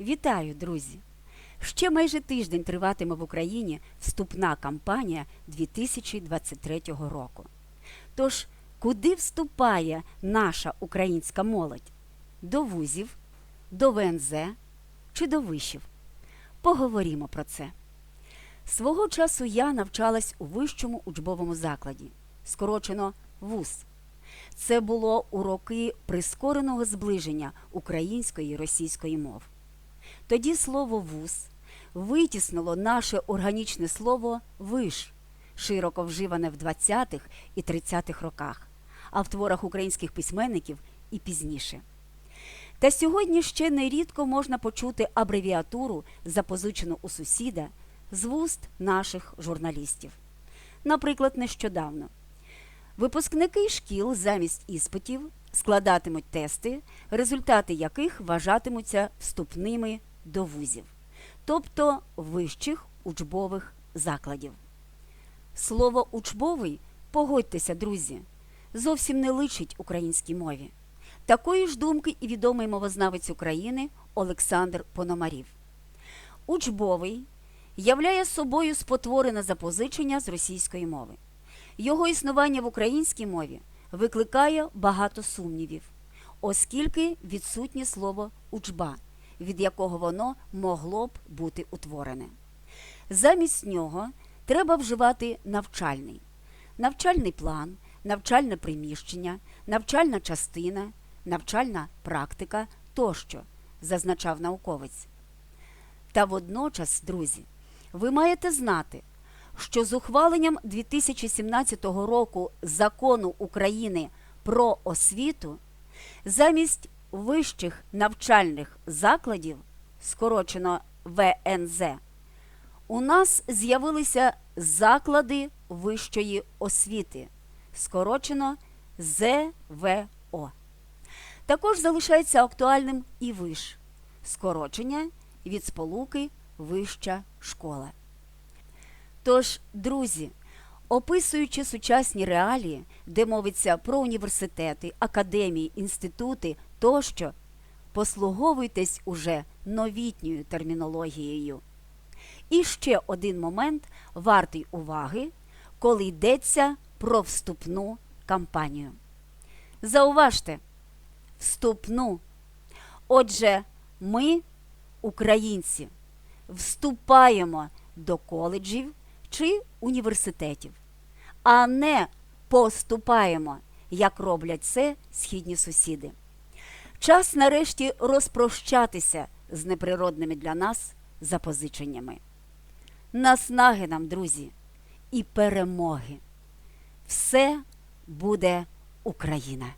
Вітаю, друзі! Ще майже тиждень триватиме в Україні вступна кампанія 2023 року. Тож, куди вступає наша українська молодь? До вузів, до ВНЗ чи до вишів? Поговоримо про це. Свого часу я навчалась у вищому учбовому закладі, скорочено ВУЗ. Це було у роки прискореного зближення української і російської мов. Тоді слово вуз витіснило наше органічне слово виш, широко вживане в 20-х і 30-х роках, а в творах українських письменників і пізніше. Та сьогодні ще нерідко можна почути абревіатуру, запозичену у сусіда, з вуст наших журналістів. Наприклад, нещодавно. Випускники шкіл замість іспитів складатимуть тести, результати яких вважатимуться вступними до вузів, тобто вищих учбових закладів. Слово учбовий, погодьтеся, друзі, зовсім не личить українській мові. Такої ж думки і відомий мовознавець України Олександр Пономарів. Учбовий являє собою спотворене запозичення з російської мови. Його існування в українській мові викликає багато сумнівів, оскільки відсутнє слово учба, від якого воно могло б бути утворене. Замість нього треба вживати навчальний, навчальний план, навчальне приміщення, навчальна частина, навчальна практика тощо, зазначав науковець. Та водночас, друзі, ви маєте знати, що з ухваленням 2017 року закону України про освіту замість вищих навчальних закладів, скорочено ВНЗ, у нас з'явилися заклади вищої освіти, скорочено ЗВО. Також залишається актуальним і виш, скорочення від сполуки вища школа. Тож, друзі, описуючи сучасні реалії, де мовиться про університети, академії, інститути тощо, послуговуйтесь уже новітньою термінологією. І ще один момент вартий уваги, коли йдеться про вступну кампанію. Зауважте, вступну. Отже, ми, українці, вступаємо до коледжів чи університетів, а не поступаємо, як роблять це східні сусіди. Час нарешті розпрощатися з неприродними для нас запозиченнями. Наснаги нам, друзі, і перемоги. Все буде Україна!